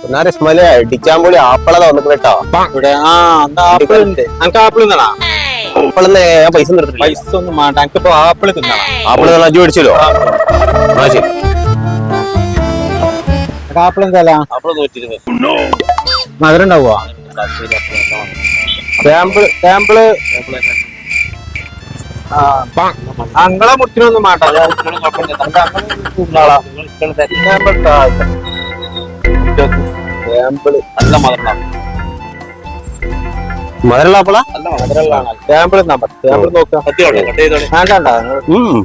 പുന്നാര ഇസ്മായിൽ അടിച്ചാൻ പോളി ആപ്പിളതാ വന്നിട്ട് കേട്ടോ ഇവിടെ ആ ആപ്പിൾ ഉണ്ട്. നമുക്ക് ആപ്പിൾ തിന്നണ? ആപ്പിളെന്ന് ഞാൻ പൈസ നിർത്തില്ല പൈസ ഒന്നും വേണ്ട. എനിക്കിപ്പോ ആപ്പിൾ തിന്നണം. ആപ്പിൾ നല്ല അജു മേടിച്ചല്ലോ ആ. ശരി. ആപ്പിൾ എന്താ ആപ്പിൾ നൂറ്റി മധുരം ഉണ്ടാവുക സാമ്പിൾ സാമ്പിൾ അങ്ങളെ മുട്ടിനൊന്നും വേണ്ട സാമ്പിൾ നല്ല മധുരം മധുരമുള്ള നല്ല മധുരമുള്ളതാണ്. സാമ്പിൾ നമ്പർ സാമ്പിൾ നോക്കാം. വേണ്ട വേണ്ട. ഉം.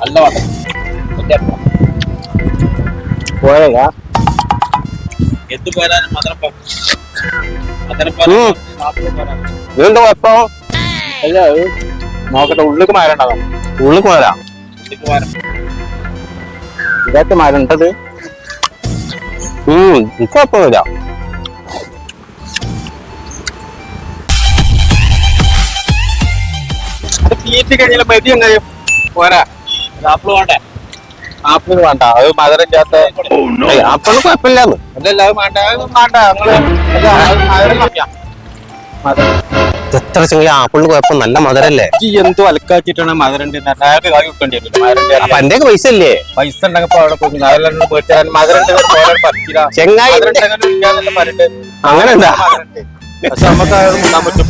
നല്ല മധുരം. പോയതാ എന്ത് പോരാനും മധുരം പോ- മധുരം ഉം. പോരാനും ആപ്പിൾ ഇതെന്താ കുഴപ്പം? അല്ല നോക്കട്ടെ ഉള്ളിക്ക് മരം ഉള്ളിക്ക് മാരാ ഇതിക്ക് പോരാൻ. ഇതൊക്കെ മരം ഉണ്ടത് ഉം എനിക്ക് കുഴപ്പമൊന്നുമില്ല അത് തീറ്റി കഴിഞ്ഞാൽ മതി എങ്ങനെയും പോരാ. ഇത് ആപ്പിൾ വേണ്ടേ? ആപ്പിൾ വേണ്ട അത് മധുരം ചേർത്ത ഏയ്, ആപ്പിളിന് കുഴപ്പമില്ലാന്ന്. അതല്ല അത് വേണ്ട വേണ്ട അത് മധുരം നോക്കിയാ. മധുരം എത്ര ചെറിയ ആപ്പിളിന് കുഴപ്പം നല്ല മധുരല്ലേ എന്തോ ഉണ്ട് അയാൾക്ക് വെക്കേണ്ടി അപ്പൊ എന്റെ പൈസ ഇല്ലേ പൈസ ഉണ്ടെങ്കിൽ ചെങ്ങായി അങ്ങനെ എന്താ പക്ഷെ നമുക്ക്